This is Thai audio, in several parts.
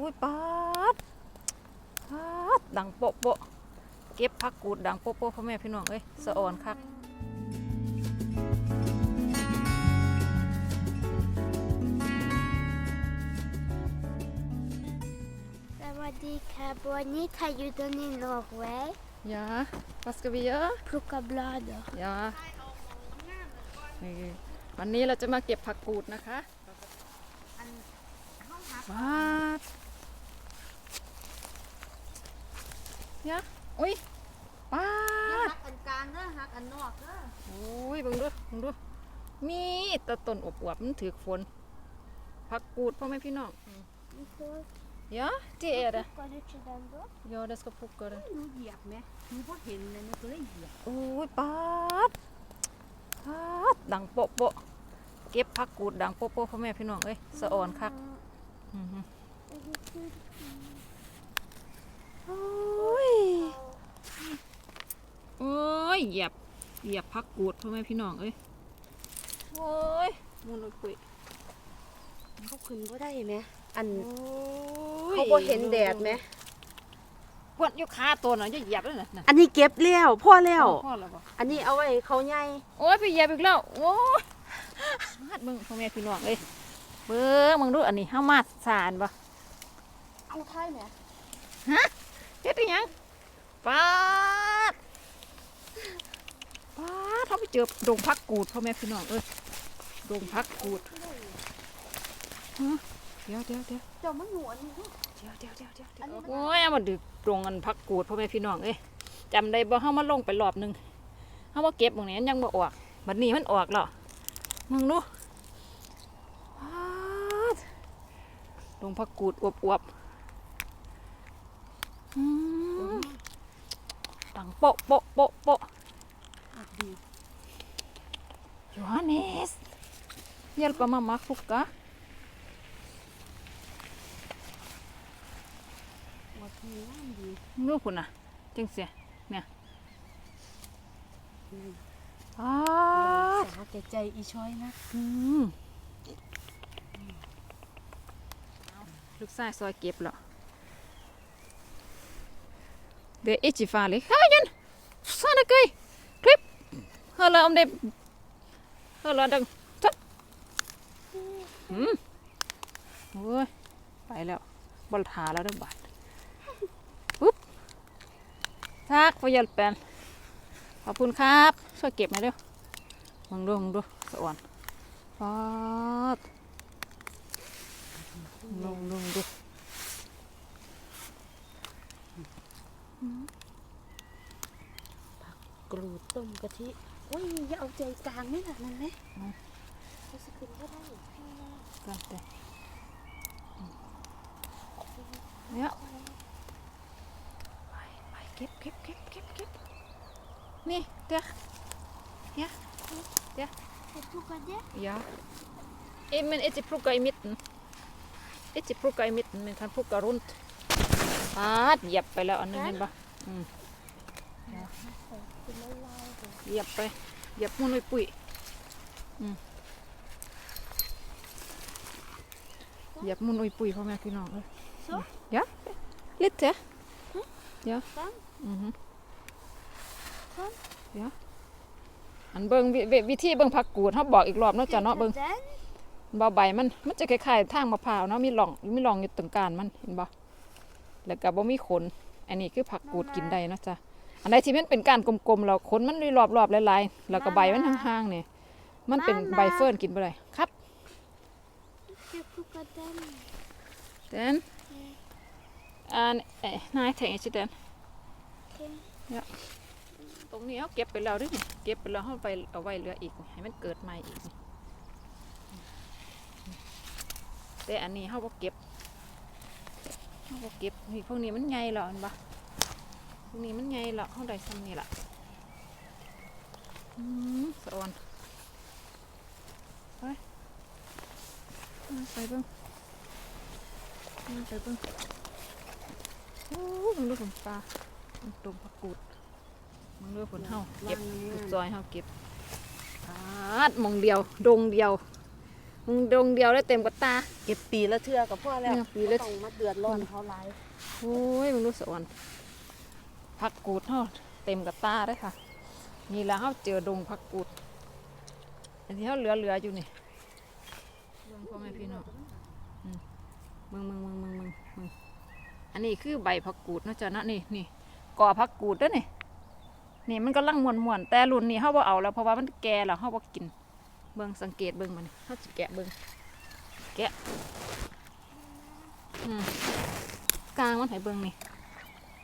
อุ้ยปาดปาดดังโปะโปะเก็บผักกูดดังโปะโปะพ่อแม่พี่น้องเอ้ยสะอ่อนคักสวัสดีครับวันนี้ถ้าอยู่ตรงนี้นอร์เวย์ Ja, vad ska vi göra? plocka blad. Ja. นี่วันนี้เราจะมาเก็บผักกูดนะคะปา ดยะอุ้ยปาดหักอันกลางเด้อหักอันนอกเด้อโอ้ยเบิ่งดูเบิ่งดู มีแตะต้นอบอวบมันถือฝนผักกูดพ่อแม่พี่น้องยะที่เอ็ดอะ Ska du till den då? ยอเดสกพุกเกอร์หนูเหยียบไหมหนูบ่เห็นเลยหนูก็เลยเหยียบโอ้ยปาดปาดดังโปะโปะเก็บผักกูดดังโปะโปะพ่อแม่พี่น้องเอ้ยสะอ่อนคักอื้อหือ โอ้ย โอ้ยเหยียบเหยียบผักกูดพ่อแม่พี่น้องเอ้ยโอ้ยมุนอุ้ยปุยเขาขึ้นบ่ได้ไหมอันเขาบ่เห็นแดดไหมปวดอยู่ขาตัวหน่ะจะเหยียบเลยนะน่ะอันนี้เก็บแล้วพ่อแล้วพ่อแล้วบ่อันนี้เอาไว้เขาใหญ่โอ้ยไปเหยียบอีกแล้วโอ้ยมาดมึงพ่อแม่พี่น้องเอ้ยเบิ้งมึงดูอันนี้ห้ามาดสารบ่เอาท้ายแหมเฮ็ดยังปา ดปาดเขาไปเจอดงพักกูดพ่อแม่พี่น้องเอ้ยดงพักกูดฮะเดี๋ยวเดี๋ยวเดี๋ยวเจ้ามันหนวดนี่เดี๋ยวเดี๋ยวเดี๋ยวเดี๋ยวเดี๋ยวโอ้ยเอามาดึกตรงอันพักกูดพ่อแม่พี่น้องเอ้ยจำได้บ่เฮามาลงไปรอบหนึงเฮามาเก็บตรงนี้มันยังบ่ออกบัดนี้มันออกแล้วมึงดูปาดดงพักกูดอวบๆอืมดังโปะโปะโปะโปะดี Johannes hjälpa mamma koka หัวทีงามดี nu คุณน่ะจังเสียเนี่ยอืมอ้าสาแก่ใจอีช้อยนะอืมลูกชายซอยเก็บแล้ว Det är inte farligt. Här igen! Sanna gøy! Klipp! Hør om det Hør den. Sånn. Mm. โอ้ย ไปแล้วบอลทาแล้วเด้อบาดปุ๊บทักพยาแปนขอบคุณครับ ช่วยเก็บหน่อยเร็วมึงดูมึงดูสะอ่อนปาดลงลงดูกรูดต้มกะทิ โอ้ยอย่าเอาใจกลางนี่แหละนั่นไหมเขาสขึ้นก็ได้กันเตะเนี่ยไปไปเก็บเก็บเก็บเก็บเก็บนี่เดี๋ยว Ska du plocka det? Ja. Eh, Men inte plocka i mitten. Inte plocka i mitten, men kan plocka runt. ปาดเหยียบไปแล้วอันนึงเห็นปะอืม เหยียบไปเหยียบมุนไว้ปุ๋ยอืมเหยียบมุนไว้ปุ๋ยพ่อแม่พี่น้องเลย Så? Ja, lite. Ja. Sånn? Mhm. Sånn? Ja. อันเบิ่งวิวิวิธีเบิ่งผักกูดเขาบอกอีกรอบเนาะจ้ะเนาะเบิ่ง Den? บ่ใบมันมันจะคล้ายๆทางมะพร้าวเนาะมีหล่องมีหล่องอยู่ตรงกลางมันเห็นบ่แล้วก็บ่มีขน อันนี้คือผักกูดกินได้เนาะจ้ะ อันใดที่มันเป็นก้านกลมๆแล้วขนมันมีรอบๆหลายๆแล้วก็ใบมันห่างๆนี่มันเป็นใบเฟิร์นกินบ่ได้ครับ Ska jag plocka den? den อันเอ้ยนายแทงสิเดน Okej. ตรงนี้เขาเก็บไปแล้วเด้วยเก็บไปแล้วเขาไปเอาไว้เหลืออีกให้มันเกิดใหม่อีกนี่แต่อันนี้เขาบ่เก็บเขาบ่เก็บนี่พวกนี้มันใหญ่แล้วเห็นปะ พวกนี้มันใหญ่แล้วเขาได้ซ้ำนี่ละอืมสะออนไปมาใส่เบิ้งมาใส่เบิ้งโอ้มึงดูผมปลามันตุ่มผักกูดมึงเลือกผลเฮาเก็บวางงามจุดซอยเฮาเก็บปาดหมองเดียว ดงเดียวมึงดงเดียวได้เต็มกับตา เก็บปีละเทื่อกับพ่อแล้วเนี่ยปีละบ่ต้องมาเดือดร้อนเขาหลายโอ้ยมึงรู้สวน ผักกูดเฮาเต็มกับตาเลยค่ะ นี่ละเฮาเจอดงผักกูด อันที่เฮาเหลือเหลือๆอยู่นี่เบิ่งพ่อแม่พี่น้องอืมมึงมึงมึงมึงมึงมึงอันนี้คือใบผักกูดเนาะจ๊ะนะนี่นี่ก่อผักกูดด้อนี่นี่มันก็ลังมวนมวนแต่รุ่นนี้เฮาบ่เอาแล้วเพราะว่ามันแก่แล้วเฮาบ่กิน เบิ่งสังเกตเบิ่งมันเฮาสิแกะเบิ่งแกะกลางมันให้เบิ่งนี่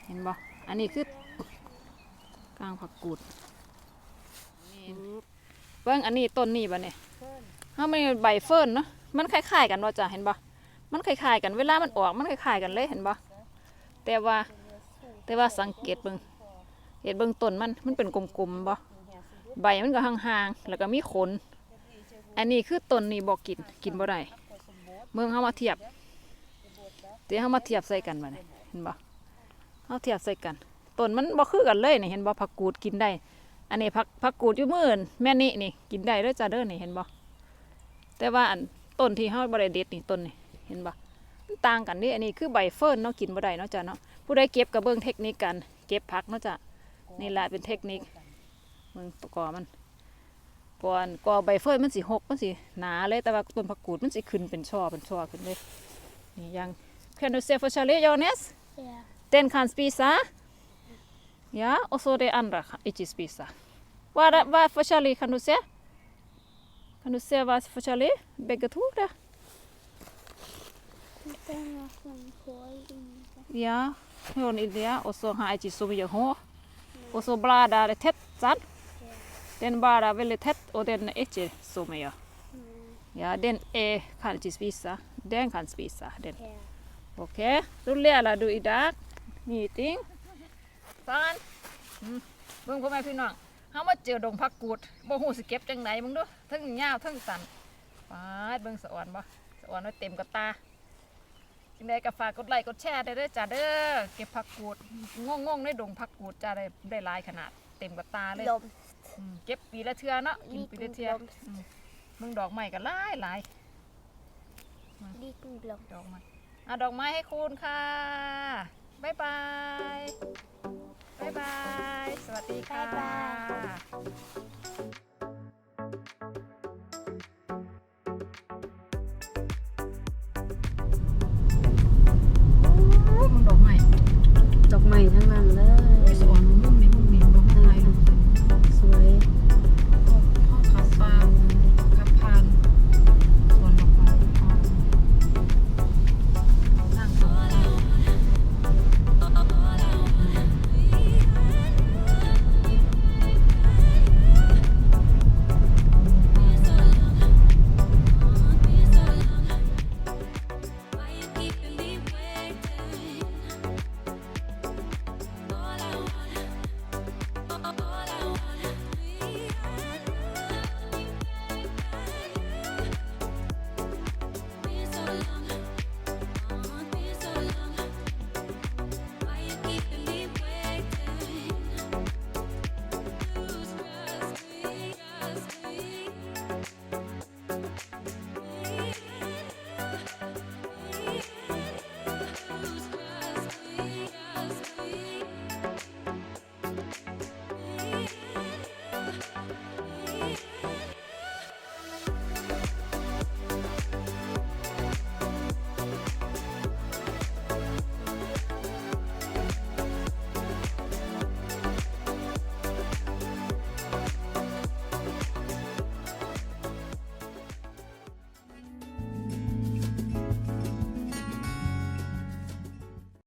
เห็นบ่ อันนี้คือกลางผักกูดนี่เบิ่งอันนี้ต้นนี้บ่เนี่ยเฮามันใบเฟิร์นเนาะมันคล้ายๆกันว่าจ้ะเห็นบ่มันคล้ายๆกันเวลามันออกมันคล้ายๆกันเลยเห็นบ่แต่ว่าแต่ว่าสังเกตเบิ่งเห็นเบิ่งต้นมันมันเป็นกลมๆบ่ใบมันก็ห่างๆแล้วก็มีขน อันนี้คือต้นนี้บอกกินกินบ่ได้เมืองเขามาเทียบเดี๋ยวเขามาเทียบใส่กันบ่เนี่ยเห็นบ่ เขาเทียบใส่กันต้นมันบ่คือกันเลยนี่เห็นบ่ผักกูดกินได้ อันนี้ผักผักกูดอยู่มืออนแม่นี่นี่กินได้เด้อจ้าเด้อนี่เห็นบ่แต่ว่าอันต้นที่เขาบ่ได้เด็ดนี่ต้นนี่เห็นบ่มันต่างกันนี่อันนี้คือใบเฟิร์นเนาะกินบ่ได้เนาะจ้าเนาะผู้ใดเก็บก็เบิ่งเทคนิคกัน เก็บผักเนาะจ้ะนี่แหละเป็นเทคนิคมึงกอมันก่อนก่อใบเฟยมันสีหกมันสีหนาเลยแต่ว่าต้นผักกูดมันสีขึ้นเป็นช่อเป็นช่อขึ้นเลยนี่ยัง Can you say for Charlie Jonas Ja. Den kan spise. Ja, og så det andre kan ikke spise. Hva er, hva er forskjellig, kan du se? Kan du se hva er forskjellig? Begge to da. Ja, horn og så har jeg ikke så mye hår. Og så blader det tett, sant? Den blader veldig tett, og den er ikke så mye. Ja, den er, kan ikke spise. Den kan spise, den. OK, så lærer du i dag Meeting. ตอนอืมเบิ่งพ่อแม่พี่น้องเฮามาเจอดงผักกูดบ่ฮู้สิเก็บจังไดมึงดูทั้งยาวทั้งสั้นปาดเบิ่งสะอ่อนบ่สะอ่อนไว้เต็มกับตาจังไดก็ฝากกดไลค์กดแชร์ได้เด้อจ้าเด้อเก็บผักกูดงงๆในดงผักกูดจ้าได้ได้หลายขนาด เต็มกับตาเลย Blomst. อืมเก็บปีละเทื่อเนาะกินปีละเทื่อ Liten blomst. อืมมึงดอกไม้ก็หลายหลาย Liten blomst. ดอกไม้อะดอกไม้ให้คุณค่ะ บ๊ายบาย บ๊ายบาย สวัสดีค่ะ